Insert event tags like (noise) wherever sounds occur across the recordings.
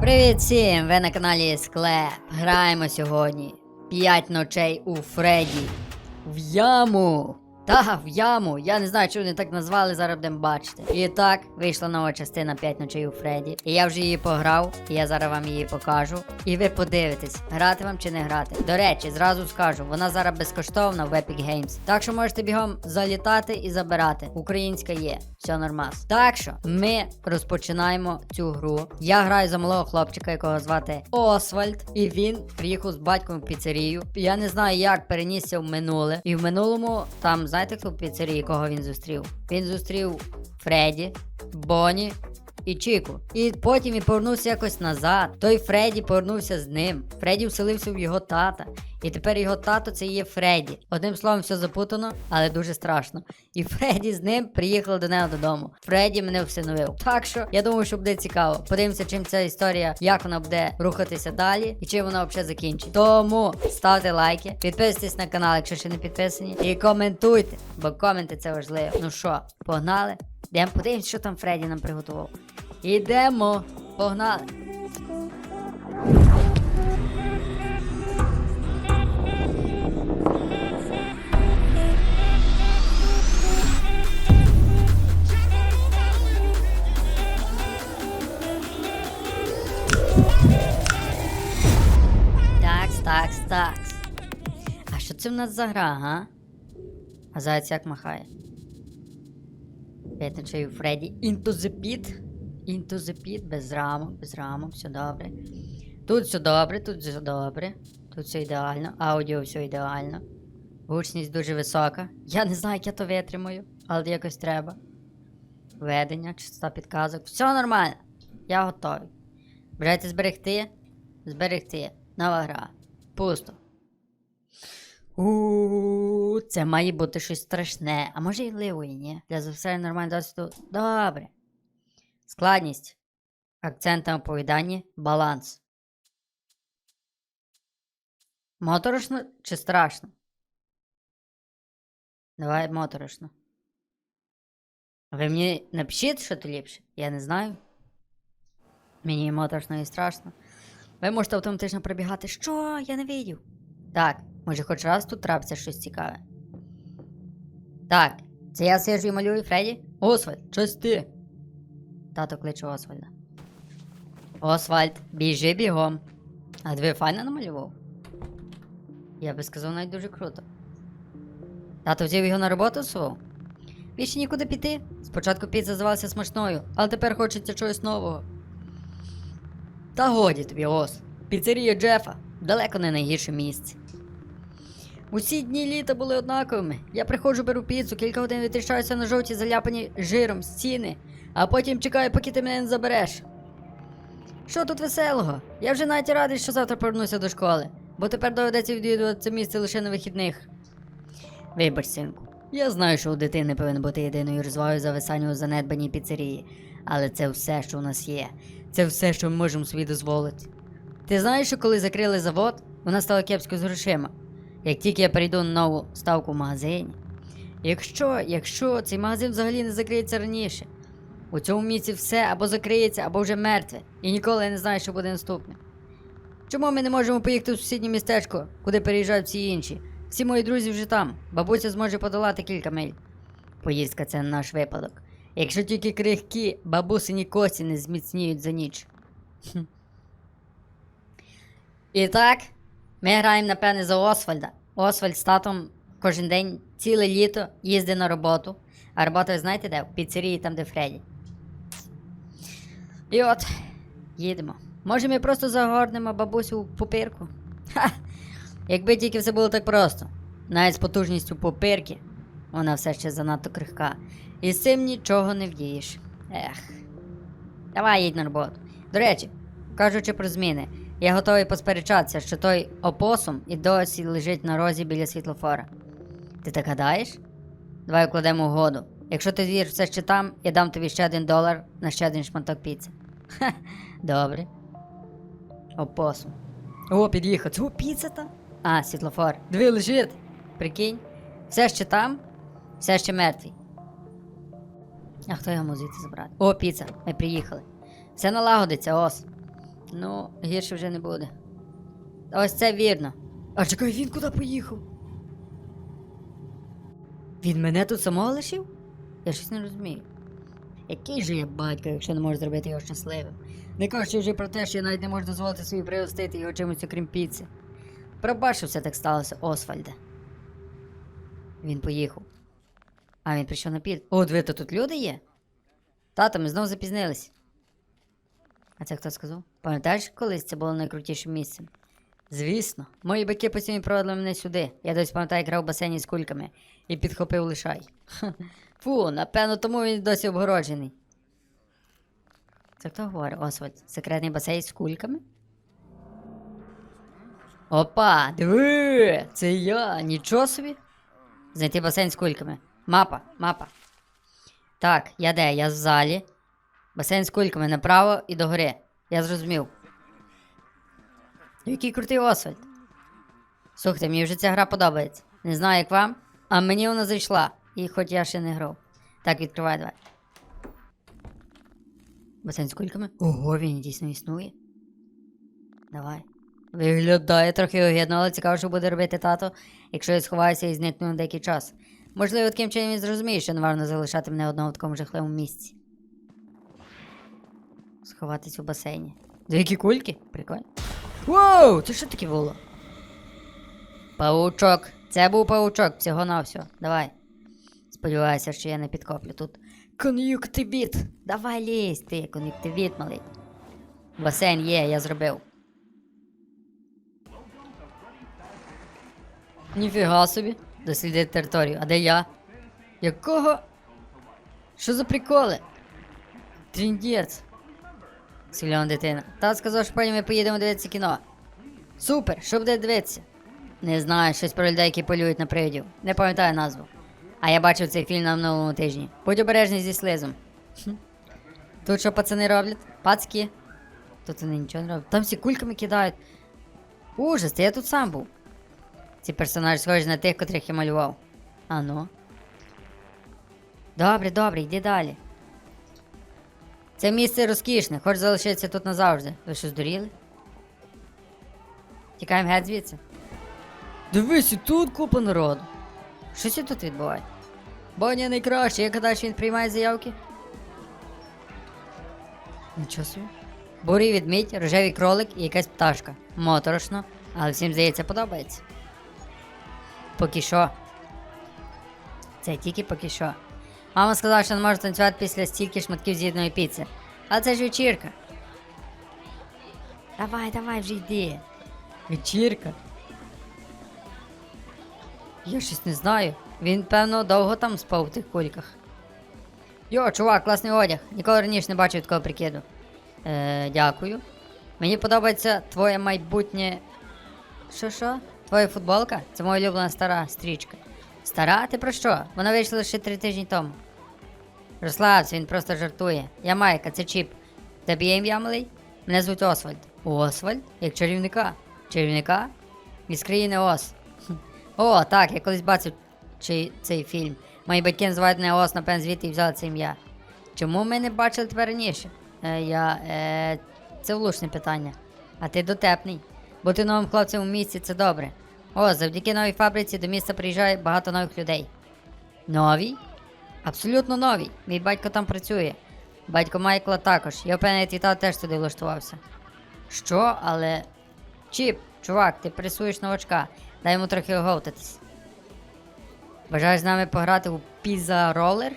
Привіт всім! Ви на каналі Склеп. Граємо сьогодні 5 ночей у Фредді. В яму! Та, в яму. Я не знаю, чи вони так назвали, зараз будемо бачити. І так, вийшла нова частина 5 ночей у Фредді. І я вже її пограв, і я зараз вам її покажу. І ви подивитесь, грати вам чи не грати. До речі, зразу скажу, вона зараз безкоштовна в Epic Games. Так що можете бігом залітати і забирати. Українська є, все нормас. Так що ми розпочинаємо цю гру. Я граю за малого хлопчика, якого звати Освальд, і він приїхав з батьком в піцерію. Я не знаю, як перенісся в минуле. І в минулому там, знаєте, хто в піцерії, кого він зустрів? Він зустрів Фредді, Бонні. І Чіку. І потім він повернувся якось назад. Той Фредді повернувся з ним. Фредді вселився в його тата. І тепер його тато це є Фредді. Одним словом, все запутано, але дуже страшно. І Фредді з ним приїхали до нього додому. Фредді мене всиновив. Так що я думаю, що буде цікаво. Подивимося, чим ця історія, як вона буде рухатися далі і чим вона взагалі закінчить. Тому ставте лайки, підписуйтесь на канал, якщо ще не підписані, і коментуйте, бо коменти це важливо. Ну що, погнали? Йдемо подивимось, що там Фредді нам приготував. Ідемо, погнали. Такс. А що це в нас за гра, га? А заяць як махає? П'ять у Фредді. Into the pit. Into the pit. Без рамок, без рамок, все добре. Тут все добре, тут все добре. Тут все ідеально. Аудіо все ідеально. Гучність дуже висока. Я не знаю, як я то витримаю, але якось треба. Ведення, частота підказок. Все нормально. Я готовий. Бажаєте зберегти? Зберегти. Нова гра. Пусто. У, це має бути щось страшне. А може і ливої, ні? Для завершення нормального досвіду. Добре. Складність. Акцент на оповіданні. Баланс. Моторошно чи страшно? Давай моторошно. Ви мені напишіть, що то ліпше? Я не знаю. Мені і моторошно і страшно. Ви можете автоматично прибігати. Що? Я не видів. Так, може хоч раз тут трапиться щось цікаве. Так, це я сиджу і малюю Фредді? Освальд, щось ти. Тато кличе Освальда. Освальд, біжи бігом. А диви файно намалював? Я би сказав навіть дуже круто. Тато взяв його на роботу свого? Більше нікуди піти. Спочатку піца здавалася смачною, але тепер хочеться чогось нового. Та годі тобі, Ос. Піцерія Джефа далеко не найгірше місце. Усі дні літа були однаковими. Я приходжу, беру піцу, кілька годин витріщаюся на жовті заляпані жиром стіни, а потім чекаю, поки ти мене не забереш. Що тут веселого? Я вже навіть радий, що завтра повернуся до школи, бо тепер доведеться відвідувати це місце лише на вихідних. Вибач, синку. Я знаю, що у дитини повинна бути єдиною розвагою зависання у занедбаній піцерії, але це все, що у нас є. Це все, що ми можемо собі дозволити. Ти знаєш, що коли закрили завод, вона стала кепсько з грошима. Як тільки я перейду на нову ставку в магазині. Якщо, якщо цей магазин взагалі не закриється раніше, у цьому місці все або закриється, або вже мертве, і ніколи не знаю, що буде наступне. Чому ми не можемо поїхати в сусіднє містечко, куди переїжджають всі інші? Всі мої друзі вже там. Бабуся зможе подолати кілька миль. Поїздка це наш випадок. Якщо тільки крихкі бабусині кості не зміцніють за ніч. І так, ми граємо, напевне, за Освальда. Освальд з татом кожен день ціле літо їздить на роботу. А робота, ви знаєте де? В піцерії, там, де Фредді. І от, їдемо. Може, ми просто загорнемо бабусю в пупирку? Ха! Якби тільки все було так просто. Навіть з потужністю пупирки, вона все ще занадто крихка. І з цим нічого не вдієш. Ех. Давай їдь на роботу. До речі, кажучи про зміни, я готовий посперечатися, що той опосум і досі лежить на розі біля світлофора. Ти так гадаєш? Давай укладемо угоду. Якщо ти віриш все ще там, я дам тобі ще один долар на ще один шматок піци. Ха, добре. Опосум. О, під'їхав. О, піца там? А, світлофор. Диви, лежить. Прикинь. Все ще там, все ще мертвий. А хто його звідти забрати? О, піца, ми приїхали. Все налагодиться, ос. Ну, гірше вже не буде. Ось це вірно. А чекай, він куди поїхав? Він мене тут самого лишив? Я щось не розумію. Який же я батько, якщо не можу зробити його щасливим? Не кажучи вже про те, що я навіть не можу дозволити собі пригостити його чимось окрім піци. Пробач, що все так сталося, Освальде. Він поїхав. А він прийшов на під. О, диви, тут люди є? Тато, ми знову запізнились. А це хто сказав? Пам'ятаєш, колись це було найкрутішим місцем? Звісно, мої батьки постійно проводили мене сюди. Я десь пам'ятаю, грав в басейні з кульками і підхопив лишай. Фу, напевно, тому він досі обгороджений. Це хто говорить, Освальд? Секретний басейн з кульками? Опа, диви! Це я, нічого собі. Знайти басейн з кульками. Мапа, мапа. Так, я де? Я в залі. Басейн з кульками направо і догори. Я зрозумів. Який крутий Освальд. Слухайте, мені вже ця гра подобається. Не знаю, як вам, а мені вона зайшла. І хоч я ще не грав. Так, відкривай давай. Басейн з кульками? Ого, він дійсно існує. Давай. Виглядає трохи огидно, але цікаво, що буде робити тато, якщо я сховаюся і зникну на деякий час. Можливо, таким чином він зрозуміє, що не варто залишати мене одного в такому жахливому місці. Сховатись у басейні. Дві кульки? Прикольно. Воу! Це що таке було? Паучок. Це був паучок, всього на всього. Давай. Сподіваюся, що я не підкоплю тут. Кон'юктивіт! Давай лізь ти, кон'юктивіт, малий. Басейн є, я зробив. Ніфіга собі. Дослідити територію. А де я? Якого? Що за приколи? Тріндець. Сільона дитина. Тат сказав, що потім ми поїдемо дивитися кіно. Супер, що буде дивитися? Не знаю, щось про людей, які полюють на привидів. Не пам'ятаю назву. А я бачив цей фільм на минулому тижні. Будь обережний зі слизом. Тут що пацани роблять? Пацки. Тут вони нічого не роблять. Там всі кульками кидають. Ужас, та я тут сам був. Ці персонажі схожі на тих, котрих я малював. А ну. Добре, добре, йди далі. Це місце розкішне, хоч залишитися тут назавжди. Ви що здуріли? Тікаємо геть звідси. Дивись, і тут купа народу. Що це тут відбувається? Боня найкраще, я гадаю, що він приймає заявки. Нічого собі. Бурий відмідь, рожевий кролик і якась пташка. Моторошно, але всім здається подобається. Поки що. Це тільки поки що. Мама сказала, що не може танцювати після стільки шматків з'їдної піци. Але це ж вечірка. Давай, давай, вже йди. Вечірка. Я щось не знаю. Він, певно, довго там спав в тих кульках. Йо, чувак, класний одяг. Ніколи раніше не бачив такого прикиду. Е, дякую. Мені подобається твоє майбутнє. Що що? Твоя футболка? Це моя улюблена стара стрічка. Стара? Ти про що? Вона вийшла лише три тижні тому. Розслабся, він просто жартує. Я Майка, це Чіп. Тебе є ім'я малий? Мене звуть Освальд. Освальд? Як чарівника. Чарівника? Із країни Ос. О, так, я колись бачив чи, цей фільм. Мої батьки називають мене Ос, напевно, звідти і взяли це ім'я. Чому ми не бачили тебе раніше? Е, я. Е, це влучне питання. А ти дотепний. Бути новим хлопцем у місті це добре. О, завдяки новій фабриці до міста приїжджає багато нових людей. Новій? Абсолютно новій. Мій батько там працює. Батько Майкла також. Я впевнений, твій тато теж туди влаштувався. Що, але. Чіп, чувак, ти пресуєш новачка. Дай йому трохи оговтатись. Бажаєш з нами пограти у Піза Ролер?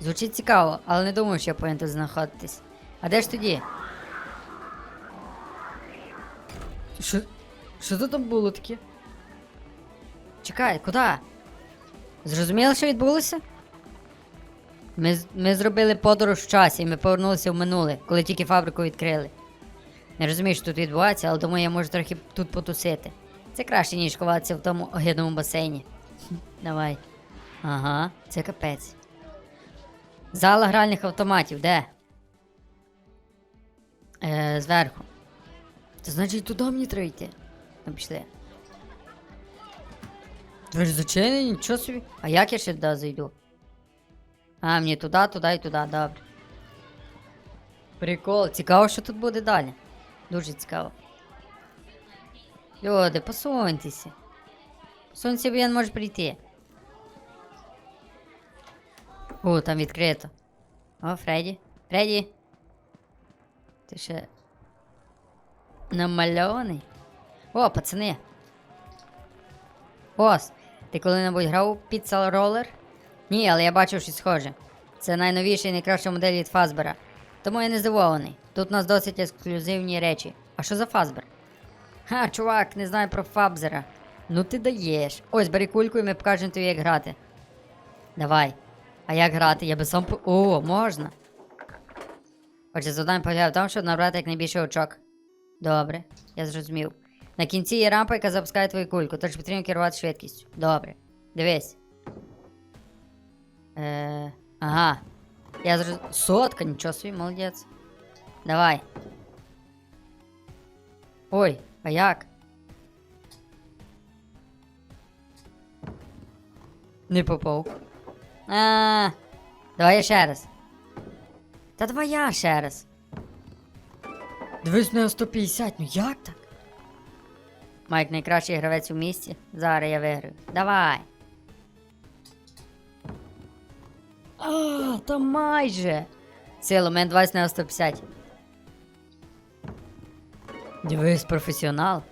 Звучить цікаво, але не думаю, що я повинен тут знаходитись. А де ж тоді? Що? Що це там було таке? Чекай, куди? Зрозуміли, що відбулося? Ми, ми зробили подорож в часі, і ми повернулися в минуле, коли тільки фабрику відкрили. Не розумію, що тут відбувається, але думаю, я можу трохи тут потусити. Це краще, ніж ховатися в тому огидному басейні. Давай. Ага, це капець. Зала гральних автоматів, де? Е, зверху. Це значить туди мені треба йти. Ну, пішли. Двері зачинені, нічого собі. А як я ще туди зайду? А, мені туди, туди і туди, добре. Прикол, цікаво, що тут буде далі. Дуже цікаво. Люди, посуньтеся. Посуньтеся, бо я не можу прийти. О, там відкрито. О, Фредді. Фредді. Ти ще намальований? О, пацани. Ос, ти коли-небудь грав Pizza Roller? Ні, але я бачив щось схоже. Це найновіша і найкраща модель від Фазбера. Тому я не здивований. Тут у нас досить ексклюзивні речі. А що за Фазбер? Ха, чувак, не знаю про Фабзера. Ну ти даєш. Ось бери кульку і ми покажемо тобі, як грати. Давай. А як грати? Я би сам по. О, можна. Отже, завдання полягає в тому, щоб набрати якнайбільше очок. Добре, я зрозумів. На кінці є рампа, яка запускає твою кульку, тож потрібно керувати швидкістю. Добре. Дивись. Е, ага. Я зроз... Сотка, нічого собі, молодець. Давай. Ой, а як? Не попав. А, давай я ще раз. Та давай я ще раз. Дивись на 150, ну як так? Майк найкращий гравець у місті. Зараз я виграю. Давай. А, та майже. Силу, мен 20 на 150. Дивись, професіонал.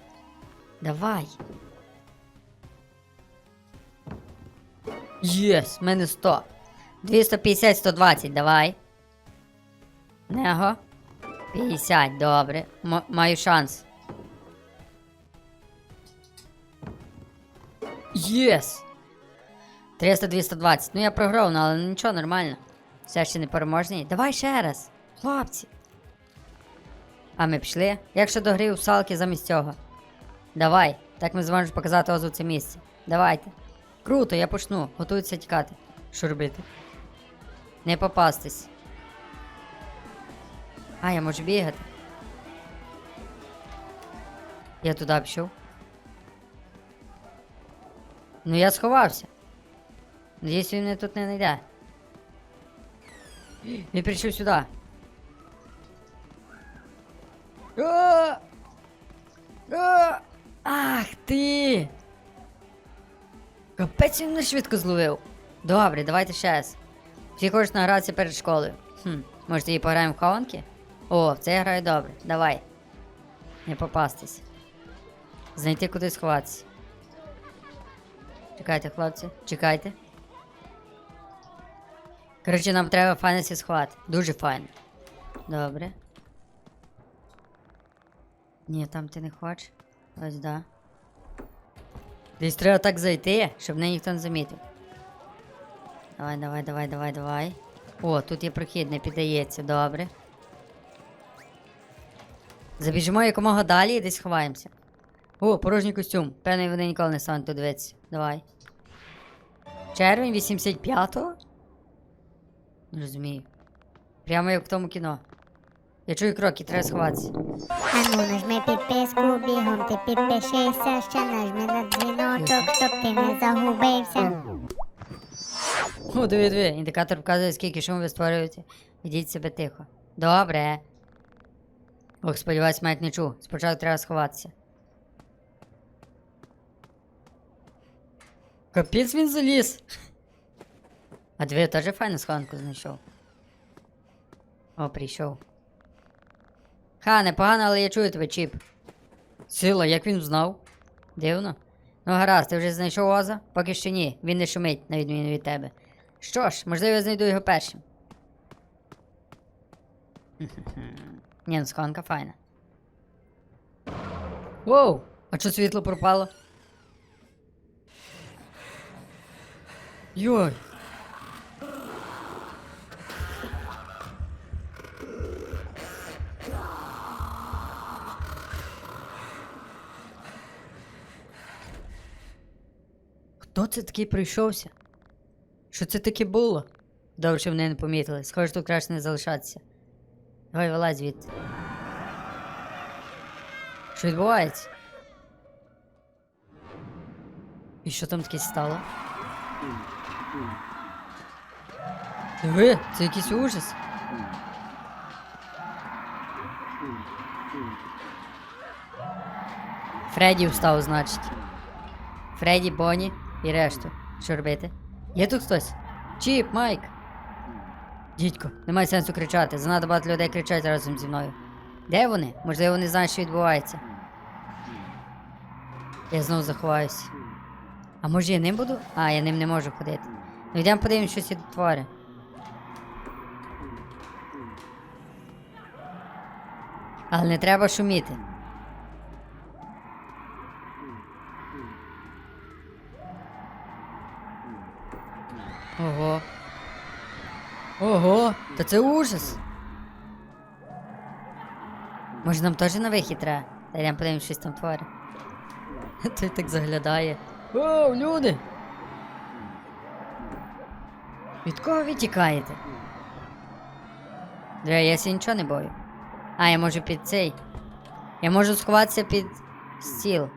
Давай. Єс, в мене 100. 250, 120, давай. Него. 50, добре. М- маю шанс. Єс! 300, 220. Ну я програв, ну, але нічого, нормально. Все ще не переможний. Давай ще раз. Хлопці. А ми пішли. Як щодо гри салки замість цього? Давай. Так ми зможемо показати Озу це місце. Давайте. Круто, я почну. Готуються тікати. Що робити? Не попастись. А, я можу бігати. Я туди пішов. Ну я сховався. Надіюсь, він мене тут не знайде. Він прийшов сюди. Ах ти! Капець він мене швидко зловив. Добре, давайте ще раз. Всі хочуть награтися перед школою. Хм, може тоді пограємо в хованки? О, в це я граю добре. Давай. Не попастись. Знайти куди сховатися. Чекайте, хлопці, чекайте. Коротше, нам треба файності сховати. Дуже файно. Добре. Ні, там ти не хочеш. Ось да. Десь треба так зайти, щоб мене ніхто не замітив. Давай, давай, давай, давай, давай. О, тут є прохід, не піддається, добре. Забіжимо якомога далі і десь ховаємося. О, порожній костюм. Певний вони ніколи не стануть тут дивитися. Давай. Червень 85-го? Не розумію. Прямо як в тому кіно. Я чую кроки, треба сховатися. Ану, нажми підписку, бігом ти підпишися, ще нажми на дзвіночок, щоб ти не загубився. О, диви, диви, індикатор вказує, скільки шуму ви створюєте. Ведіть себе тихо. Добре. Ох, сподіваюсь, Майк не чув. Спочатку треба сховатися. Капець він заліз. А диви, теж файну схованку знайшов. О, прийшов. Ха, непогано, але я чую тебе, Чіп. Сила, як він знав? Дивно. Ну гаразд, ти вже знайшов Оза? Поки що ні, він не шумить, на відміну від тебе. Що ж, можливо, я знайду його першим. Ні, ну схованка файна. Воу! А чого світло пропало? Йой! Хто це такий прийшовся? Що це таке було? Добре, що мене не помітили. Схоже, тут краще не залишатися. Давай вилазь звідти. Що відбувається? І що там таке стало? Диви, це якийсь ужас. Фредді встав, значить. Фредді, Бонні і решту. Що робити? Є тут хтось? Чіп, Майк. Дідько, немає сенсу кричати. Занадто багато людей кричать разом зі мною. Де вони? Можливо, вони знають, що відбувається. Я знову заховаюсь. А може я ним буду? А, я ним не можу ходити. Ну йдемо подивимось, що ці твари. Але не треба шуміти. Ого. Ого, та це ужас. Може нам теж на вихід треба? Та йдемо подивимось, щось там твори. (laughs) Той так заглядає. Оу, люди! Від кого ви тікаєте? Дре, я ся нічого не бою. А, я можу під цей. Я можу сховатися під стіл.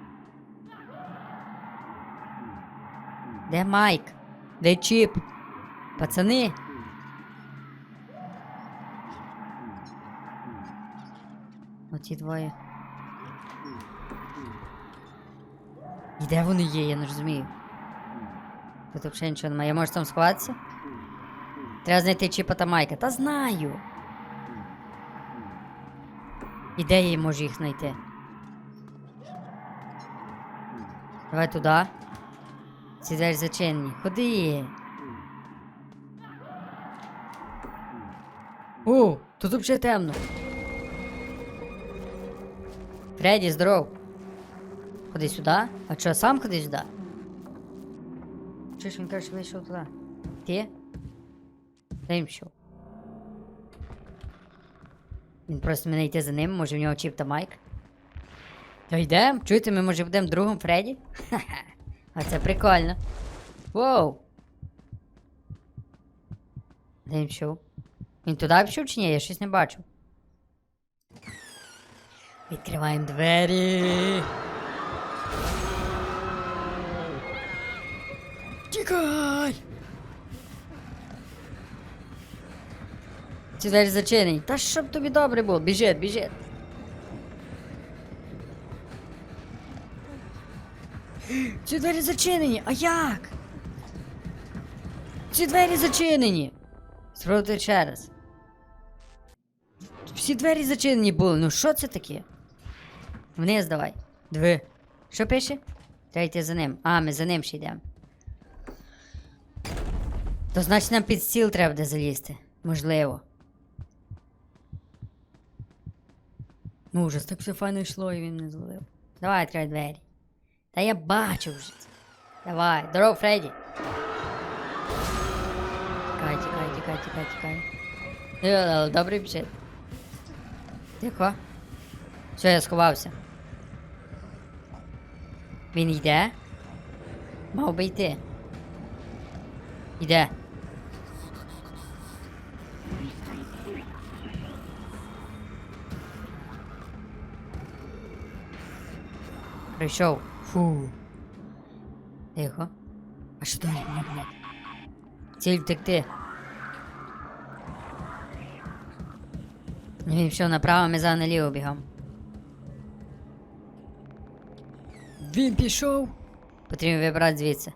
Де Майк? Де Чіп? Пацани? Оті двоє. І де вони є, я не розумію. Тут взагалі нічого немає. Я можу там сховатися? Треба знайти Чіпа та Майка. Та знаю. І де я можу їх знайти? Давай туди. Ці двері зачинені. Ходи. О, тут взагалі темно. Фредді, здоров. Ходи сюди. А що, сам ходи сюди? Чуєш, він каже, вийшов туди. Ти? Де він пішов? Він просить мене йти за ним, може в нього чіп та майк. Та йдемо, чуєте, ми може будемо другом Фредді? Ха-ха. (laughs) А це прикольно. Воу. Де він пішов? Він туди пішов чи ні? Я щось не бачу. Відкриваємо двері. Тікай! Ці двері зачинені. Та щоб тобі добре було. Біжить, біжить. Ці двері зачинені. А як? Ці двері зачинені. Спробуйте ще раз. Всі двері зачинені були. Ну що це таке? Вниз давай. Диви. Що пише? Треба йти за ним. А, ми за ним ще йдемо. То значить нам під стіл треба буде залізти. Можливо. Ну, ужас, так все файно йшло і він не зловив. Давай відкривай двері. Та я бачу вже. це. Давай, здоров, Фредді. Тікай, тікай, тікай, тікай, тікай. Е, Добрий біжить. Тихо. Все, я сховався. Він йде? Мав би йти. Йде. Прийшов. Фу. Тихо. А що ні. Ціль втекти. Він пішов направо, ми за наліво бігом. Він пішов. Потрібно вибрати звідси.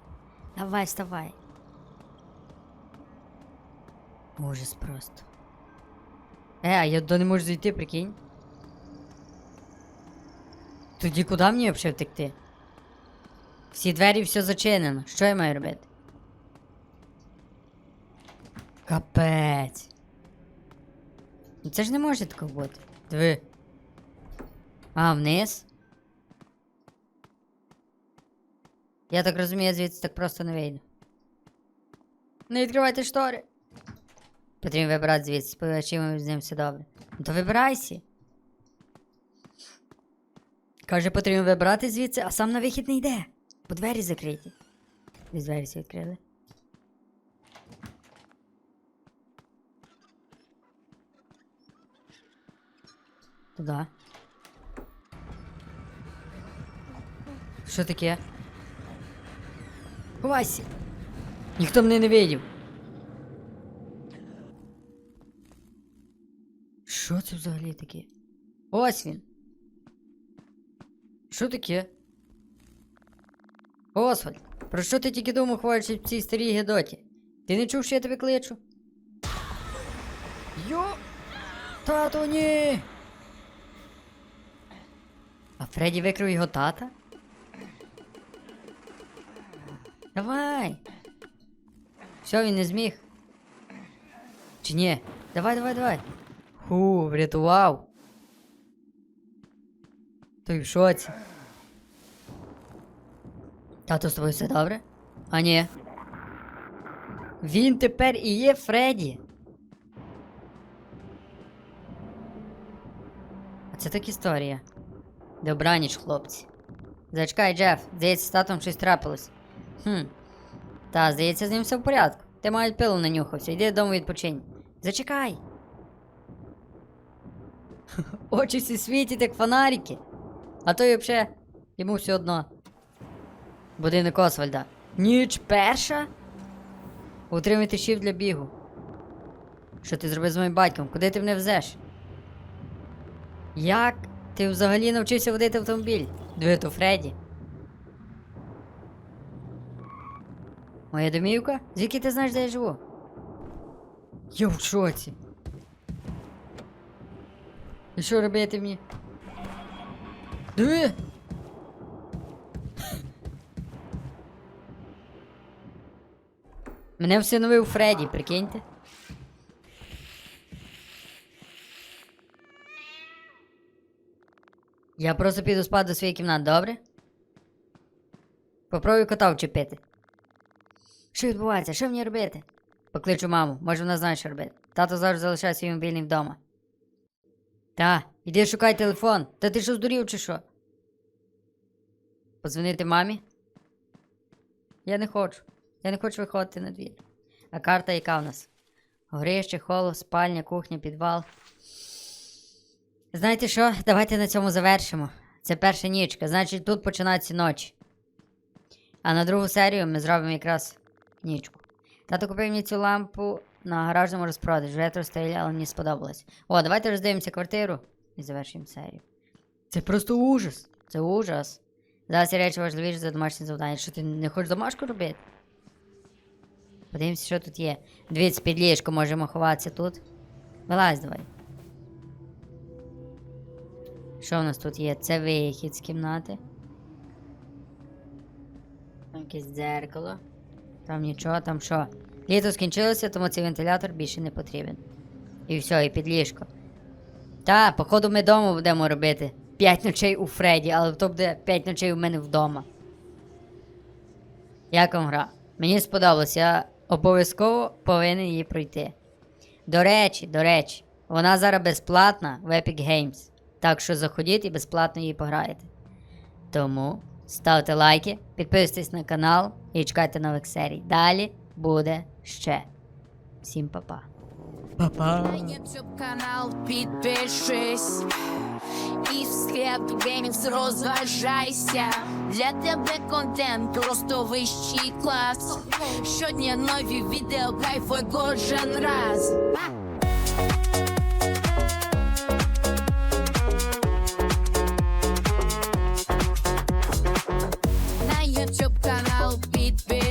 Давай, вставай. Ужас просто. Е, я туди не можу зайти, прикинь. Тоді куди мені взагалі втекти? Всі двері все зачинено. Що я маю робити? Капець. Ну це ж не може такого бути. Диви. А, вниз. Я так розумію, звідси так просто не вийду. Не відкривайте штори. Потрібно вибирати звідси, сподівачимо з ним все добре. Ну то вибирайся. Каже, потрібно вибрати звідси, а сам на вихід не йде. Бо двері закриті. Десь двері всі відкрили. Туда. Що таке? Ховайся! Ніхто мене не видів. Що це взагалі таке? Ось він. Що таке? Освальд, про що ти тільки думав, ховаючись в цій старій гедоті? Ти не чув, що я тебе кличу? Йо! Тато, ні! А Фредді викрив його тата? Давай! Все, він не зміг. Чи ні? Давай, давай, давай. Ху, врятував. Той в шоці. Тато, з тобою все добре? А ні. Він тепер і є Фредді. А це так історія. Добраніч, хлопці. Зачекай, Джеф, здається, з татом щось трапилось. Хм. Та, здається, з ним все в порядку. Ти мають пилу нанюхався, йди додому відпочинь. Зачекай. (laughs) Очі всі світять, як фонарики. А то й взагалі, йому все одно. Будинок Освальда. Ніч перша? Утримуйте щів для бігу. Що ти зробив з моїм батьком? Куди ти мене везеш? Як? Ти взагалі навчився водити автомобіль? Диви, то Фредді. Моя домівка? Звідки ти знаєш, де я живу? Я в шоці. І що робити мені? Диви! Мене всиновив Фредді, прикиньте. Я просто піду спати до своєї кімнати, добре? Попробуй кота вчепити. Що відбувається? Що мені робити? Покличу маму, може вона знає, що робити. Тато завжди залишає свій мобільний вдома. Та, іди шукай телефон. Та ти що здурів чи що? Подзвонити мамі? Я не хочу. Я не хочу виходити на двір. А карта яка в нас? Горище, холод, спальня, кухня, підвал. Знаєте що? Давайте на цьому завершимо. Це перша нічка, значить тут починаються ночі. А на другу серію ми зробимо якраз нічку. Тато купив мені цю лампу на гаражному розпродажі. Ретро стилі, але мені сподобалось. О, давайте роздивимося квартиру і завершимо серію. Це просто ужас. Це ужас. Зараз ці речі важливіші за домашнє завдання. Що ти не хочеш домашку робити? Подивимося, що тут є. Дивіться, під ліжко можемо ховатися тут. Вилазь давай. Що в нас тут є? Це вихід з кімнати. Якесь дзеркало. Там нічого, там що. Літо скінчилося, тому цей вентилятор більше не потрібен. І все, і під ліжко. Та, походу, ми вдома будемо робити. П'ять ночей у Фредді, але то буде п'ять ночей у мене вдома. Як вам гра? Мені сподобалось, я обов'язково повинен її пройти. До речі, до речі, вона зараз безплатна в Epic Games. Так що заходіть і безплатно її пограєте. Тому ставте лайки, підписуйтесь на канал і чекайте нових серій. Далі буде ще. Всім па-па. Па-па. На YouTube канал підпишись і в склеп геймінг розважайся. Для тебе контент просто вищий клас. Щодня нові відео, кайфуй кожен раз.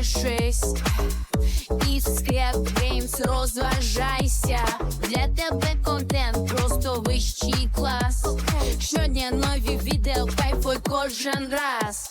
Підпишись і в склеп геймс розважайся. Для тебе контент просто вищий клас. Щодня нові відео, кайфуй кожен раз.